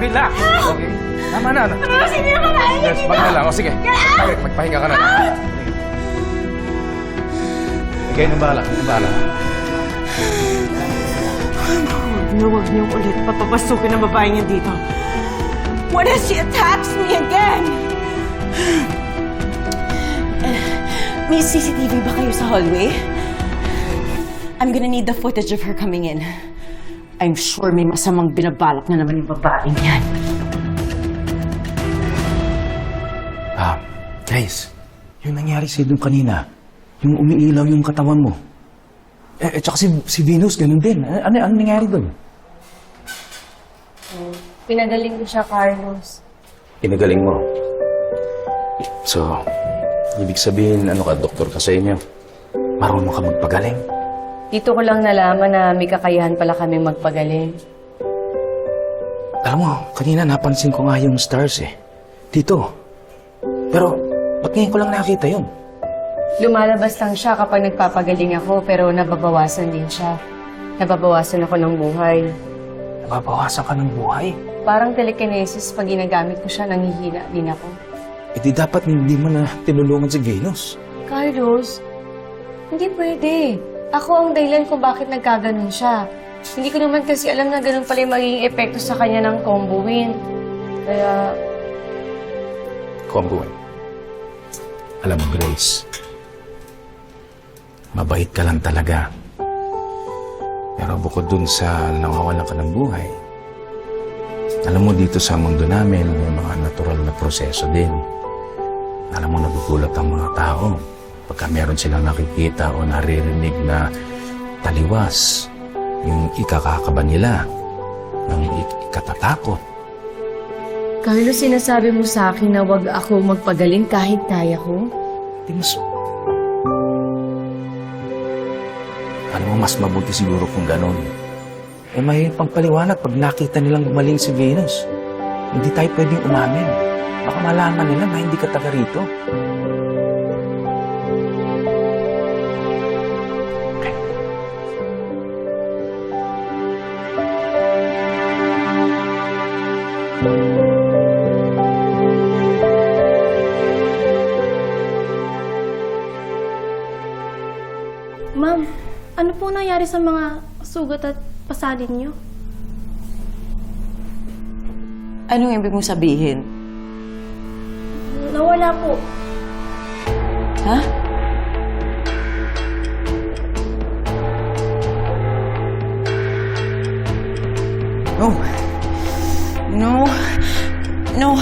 yan. Ayusin niyo yung babae niyo Nurse, dito! wag na lang. O sige. Get out! Sige, magpahinga ka na. Sige, nang bahala. Nang bahala. Huwag na huwag niyo ulit papapasukin ang babae niya dito. What if she attacks me again? May CCTV ba kayo sa hallway? I'm gonna need the footage of her coming in. I'm sure may masamang binabalak na naman yung babaeng yan. Ah, guys, yung nangyari sa doon kanina, yung umiilaw yung katawan mo. Eh, eh tsaka si, si Venus, ganun din. Ano, ano, ano nangyari doon? Pinagaling ko siya, Carlos. Pinagaling mo. So, ibig sabihin, ano ka, doktor ka sa inyo? Marunong ka magpagaling. Dito ko lang nalaman na may kakayahan pala kami magpagaling. Alam mo, kanina napansin ko nga yung stars eh. Dito. Pero, ba't ngayon ko lang nakita yun? Lumalabas lang siya kapag nagpapagaling ako pero nababawasan din siya. Nababawasan ako ng buhay. Nababawasan ka ng buhay. Parang telekinesis pag ginagamit ko siya, nangihina din ako. E di dapat hindi mo na tinulungan si Venus. Carlos, hindi pwede. Ako ang dahilan kung bakit nagkaganon siya. Hindi ko naman kasi alam na ganun pala yung magiging epekto sa kanya ng combo win. Kaya, Combo Alam mo, Grace, mabait ka lang talaga. Pero bukod dun sa nawawalan ka ng buhay, alam mo dito sa mundo namin, may mga natural na proseso din. Alam mo, nagugulat ang mga tao pagka meron silang nakikita o naririnig na taliwas yung ikakakaba nila, ng ik- ikatatakot. Carlos, sinasabi mo sa akin na wag ako magpagaling kahit kaya ko? Di mas... Mo, mas mabuti siguro kung ganun. Eh, may pagpaliwanag pag nakita nilang gumaling si Venus. Hindi tayo pwedeng umamin. Baka malaman nila na hindi ka taga rito. Ma'am, ano po nangyari sa mga sugat at pasalin niyo? Anong ibig mong sabihin? Nawala po. Ha? No. No. No.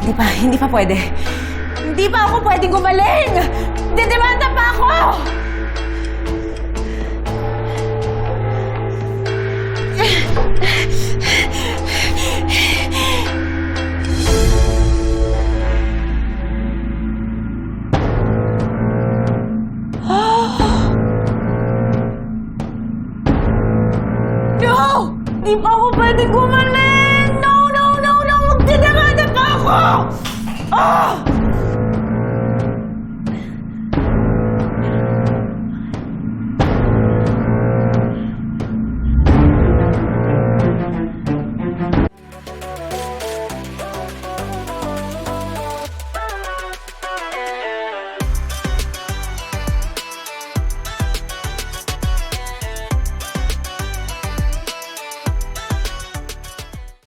Hindi pa, hindi pa pwede. Hindi pa ako pwedeng gumaling! Didemanda pa ako! No! Di pa ako pwedeng gumaling! Oh! Oh!